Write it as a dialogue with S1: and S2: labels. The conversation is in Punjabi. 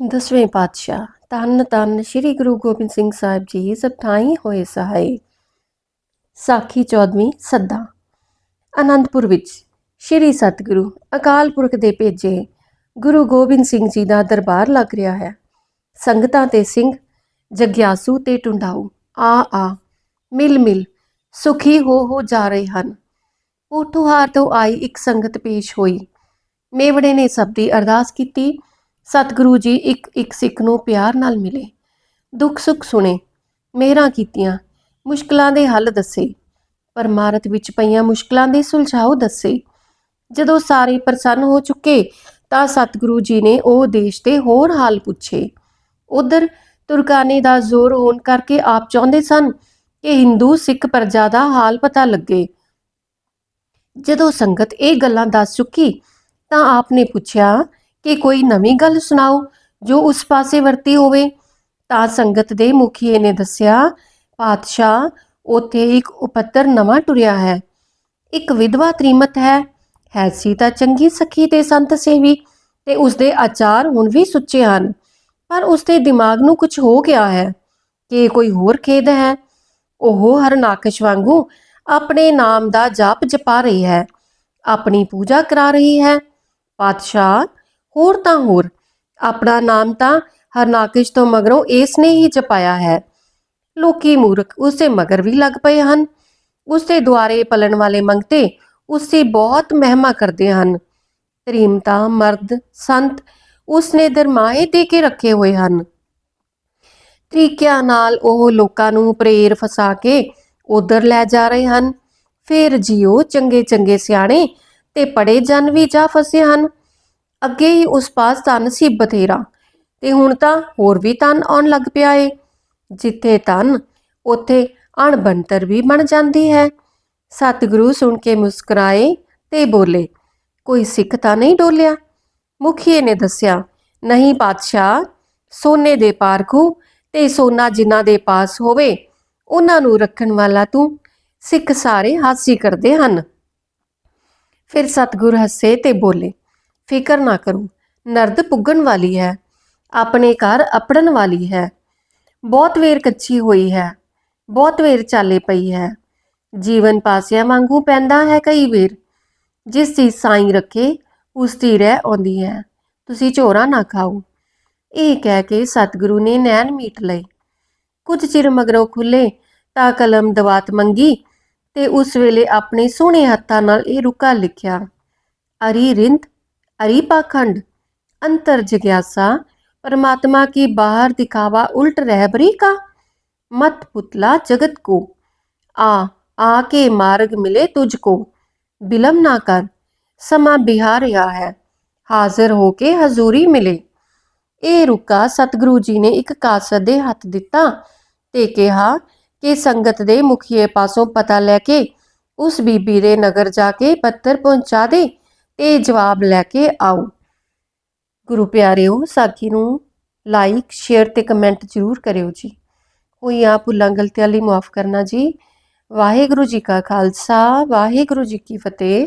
S1: ਦਸਵੇਂ ਪਾਤਸ਼ਾਹ, ਧੰਨ ਧੰਨ ਸ੍ਰੀ ਗੁਰੂ ਗੋਬਿੰਦ ਸਿੰਘ ਸਾਹਿਬ ਜੀ ਸਭਾਈ ਹੋਏ ਸਹਾਈ। ਸਾਖੀ 14ਵੀਂ ਸੱਦਾ। ਅਨੰਦਪੁਰ ਵਿੱਚ ਸ੍ਰੀ ਸਤਿਗੁਰੂ ਅਕਾਲ ਪੁਰਖ ਦੇ ਭੇਜੇ ਗੁਰੂ ਗੋਬਿੰਦ ਸਿੰਘ ਜੀ ਦਾ ਦਰਬਾਰ ਲੱਗ ਰਿਹਾ ਹੈ। ਸੰਗਤਾਂ ਤੇ ਸਿੰਘ, ਜਗਿਆਸੂ ਤੇ ਟੁੰਡਾਊ, ਆ ਆ, ਮਿਲ ਮਿਲ ਸੁਖੀ ਹੋ ਹੋ ਜਾ ਰਹੇ ਹਨ। ਪੋਠੋਹਾਰ ਤੋਂ ਆਈ ਇੱਕ ਸੰਗਤ ਪੇਸ਼ ਹੋਈ। ਮੇਵੜੇ ਨੇ ਸਭ ਦੀ ਅਰਦਾਸ ਕੀਤੀ। ਸਤਿਗੁਰੂ ਜੀ ਇੱਕ ਇੱਕ ਸਿੱਖ ਨੂੰ ਪਿਆਰ ਨਾਲ ਮਿਲੇ। ਦੁੱਖ ਸੁੱਖ ਸੁਣੇ, ਮਿਹਰਾਂ ਕੀਤੀਆਂ, ਮੁਸ਼ਕਲਾਂ ਦੇ ਹੱਲ ਦੱਸੇ ਪਰਮਾਰਥ ਵਿੱਚ ਪਈਆਂ ਮੁਸ਼ਕਲਾਂ ਦੇ ਸੁਲਝਾਓ ਦੱਸੇ। ਜਦੋਂ ਸਾਰੇ ਪ੍ਰਸੰਨ ਹੋ ਚੁੱਕੇ, ਤਾਂ ਸਤਿਗੁਰੂ ਜੀ ਨੇ ਉਹ ਦੇਸ਼ ਦੇ ਹੋਰ ਹਾਲ ਪੁੱਛੇ। ਉਧਰ ਤੁਰਕਾਨੀ ਦਾ ਜ਼ੋਰ ਹੋਣ ਕਰਕੇ ਆਪ ਚਾਹੁੰਦੇ ਸਨ ਕਿ ਹਿੰਦੂ ਸਿੱਖ ਪ੍ਰਜਾ ਦਾ ਹਾਲ ਪਤਾ ਲੱਗੇ। ਜਦੋਂ ਸੰਗਤ ਇਹ ਗੱਲਾਂ ਦੱਸ ਚੁੱਕੀ, ਤਾਂ ਆਪ ਨੇ ਪੁੱਛਿਆ ਕਿ ਕੋਈ ਨਵੀਂ ਗੱਲ ਸੁਣਾਓ, ਜੋ ਉਸ ਪਾਸੇ ਵਰਤੀ ਹੋਵੇ। ਤਾਂ ਸੰਗਤ ਦੇ ਮੁਖੀਏ ਨੇ ਦੱਸਿਆ, ਪਾਤਸ਼ਾਹ, ਉਥੇ ਇੱਕ ਉਪੱਤਰ ਨਵਾਂ ਟੁਰਿਆ ਹੈ। ਇੱਕ ਵਿਧਵਾ ਤ੍ਰੀਮਤ ਹੈ। ਹੈਸੀ ਤਾਂ ਚੰਗੀ ਸਖੀ ਤੇ ਸੰਤ ਸੇਵੀ ਤੇ ਉਸਦੇ ਆਚਾਰ ਹੁਣ ਵੀ ਸੁੱਚੇ ਹਨ। ਪਰ ਉਸਦੇ ਦਿਮਾਗ ਨੂੰ ਕੁਝ ਹੋ ਗਿਆ ਹੈ ਕਿ ਕੋਈ ਹੋਰ ਖੇਦ ਹੈ। ਉਹ ਹਰਨਾਕਸ਼ ਵਾਂਗੂ ਆਪਣੇ ਨਾਮ ਦਾ ਜਾਪ ਜਪਾ ਰਹੀ ਹੈ। ਆਪਣੀ ਪੂਜਾ ਕਰਾ ਰਹੀ ਹੈ। ਪਾਤਸ਼ਾਹ ਹੋਰ ਤਾਂ ਹੋਰ। ਆਪਣਾ ਨਾਮ ਤਾਂ ਹਰਨਾਕਸ਼ ਤੋਂ ਮਗਰੋਂ ਇਸ ਨੇ ਹੀ ਜਪਾਇਆ ਹੈ। ਲੋਕੀ ਮੂਰਖ ਉਸੇ ਮਗਰ ਵੀ ਲੱਗ ਪਏ ਹਨ। ਉਸਦੇ ਦੁਆਰੇ ਪਲਣ ਵਾਲੇ ਮੰਗਤੇ ਉਸਦੀ ਬਹੁਤ ਮਹਿਮਾ ਕਰਦੇ ਹਨ। ਤ੍ਰੀਮਤਾ ਮਰਦ, ਸੰਤ ਉਸਨੇ ਦਰਮਾਏ ਦੇ ਕੇ ਰੱਖੇ ਹੋਏ ਹਨ। ਤਰੀਕਿਆਂ ਨਾਲ ਉਹ ਲੋਕਾਂ ਨੂੰ ਪ੍ਰੇਰ ਫਸਾ ਕੇ ਉਧਰ ਲੈ ਜਾ ਰਹੇ ਹਨ। ਫਿਰ ਜਿਉ ਚੰਗੇ ਚੰਗੇ ਸਿਆਣੇ ਤੇ ਪੜੇ ਜਨ ਵੀ ਜਾ ਫਸੇ ਹਨ। ਅੱਗੇ ਹੀ ਉਸ ਪਾਸ ਧਨ ਸੀ ਬਥੇਰਾ, ਤੇ ਹੁਣ ਤਾਂ ਹੋਰ ਵੀ ਧਨ ਆਉਣ ਲੱਗ ਪਿਆ ਏ। ਜਿੱਥੇ ਧਨ, ਉੱਥੇ ਅਣਬੰਤਰ ਵੀ ਬਣ ਜਾਂਦੀ ਹੈ। ਸਤਿਗੁਰੂ ਸੁਣ ਕੇ ਮੁਸਕਰਾਏ ਤੇ ਬੋਲੇ, ਕੋਈ ਸਿੱਖ ਤਾਂ ਨਹੀਂ ਡੋਲਿਆ? ਮੁਖੀਏ ਨੇ ਦੱਸਿਆ, ਨਹੀਂ ਪਾਤਸ਼ਾਹ, ਸੋਨੇ ਦੇ ਪਾਰਖੂ ਤੇ ਸੋਨਾ ਜਿਨ੍ਹਾਂ ਦੇ ਪਾਸ ਹੋਵੇ, ਉਹਨਾਂ ਨੂੰ ਰੱਖਣ ਵਾਲਾ ਤੂੰ ਸਿੱਖ ਸਾਰੇ ਹਾਸੀ ਕਰਦੇ ਹਨ। ਫਿਰ ਸਤਿਗੁਰ ਹੱਸੇ ਤੇ ਬੋਲੇ ਫਿਕਰ ਨਾ ਕਰੋ। ਨਰਦ ਪੁੱਗਣ ਵਾਲੀ ਹੈ। ਆਪਣੇ ਘਰ ਅਪੜਨ ਵਾਲੀ ਹੈ। ਬਹੁਤ ਵੇਰ ਕੱਚੀ ਹੋਈ ਹੈ। ਬਹੁਤ ਵੇਰ ਚਾਲੇ ਪਈ ਹੈ। ਜੀਵਨ ਪਾਸਿਆਂ ਵਾਂਗੂ ਪੈਂਦਾ ਹੈ ਕਈ ਵੇਰ। ਜਿਸ ਚੀਜ਼ ਸਾਈਂ ਰੱਖੇ, ਉਸ ਦੀ ਰਹਿ ਆਉਂਦੀ ਹੈ। ਤੁਸੀਂ ਝੋਰਾ ਨਾ ਖਾਓ। ਇਹ ਕਹਿ ਕੇ ਸਤਿਗੁਰੂ ਨੇ ਨੈਣ ਮੀਟ ਲਏ। ਕੁਝ ਚਿਰ ਮਗਰੋਂ ਖੁੱਲੇ, ਤਾਂ ਕਲਮ ਦਵਾਤ ਮੰਗੀ ਤੇ ਉਸ ਵੇਲੇ ਆਪਣੇ ਸੋਹਣੇ ਹੱਥਾਂ ਨਾਲ ਇਹ ਰੁਕਾ ਲਿਖਿਆ। ਅਰੀ ਰਿੰਦ अरि पाखंड अंतर जिज्ञासा परमात्मा की बाहर दिखावा उल्ट रहबरी का मत पुतला जगत को आ आके मार्ग मिले तुझको बिलम ना कर समा बिहार ਰਿਹਾ ਹੈ ਹਾਜ਼ਰ ਹੋ ਕੇ ਹਜ਼ੂਰੀ ਮਿਲੇ ਇਹ ਰੁਕਾ ਸਤਿਗੁਰੂ ਜੀ ਨੇ ਇੱਕ ਕਾਸਤ ਦੇ ਹੱਥ ਦਿੱਤਾ ਤੇ ਕਿਹਾ ਕਿ ਸੰਗਤ ਦੇ ਮੁਖੀਏ ਪਾਸੋਂ ਪਤਾ ਲੈ ਕੇ ਉਸ ਬੀਬੀ ਦੇ ਨਗਰ ਜਾ ਕੇ ਪੱਤਰ ਪਹੁੰਚਾ ਦੇ ਤੇ ਜਵਾਬ ਲੈ ਕੇ ਆਓ। ਗੁਰੂ ਪਿਆਰਿਓ, ਸਾਖੀ ਨੂੰ ਲਾਈਕ ਸ਼ੇਅਰ ਤੇ ਕਮੈਂਟ ਜ਼ਰੂਰ ਕਰਿਓ ਜੀ। ਹੋਈਆਂ ਭੁੱਲਾਂ ਗਲਤੀਆਂ ਲਈ ਮਾਫ ਕਰਨਾ ਜੀ। ਵਾਹਿਗੁਰੂ ਜੀ ਕਾ ਖਾਲਸਾ, ਵਾਹਿਗੁਰੂ ਜੀ ਕੀ ਫਤਿਹ।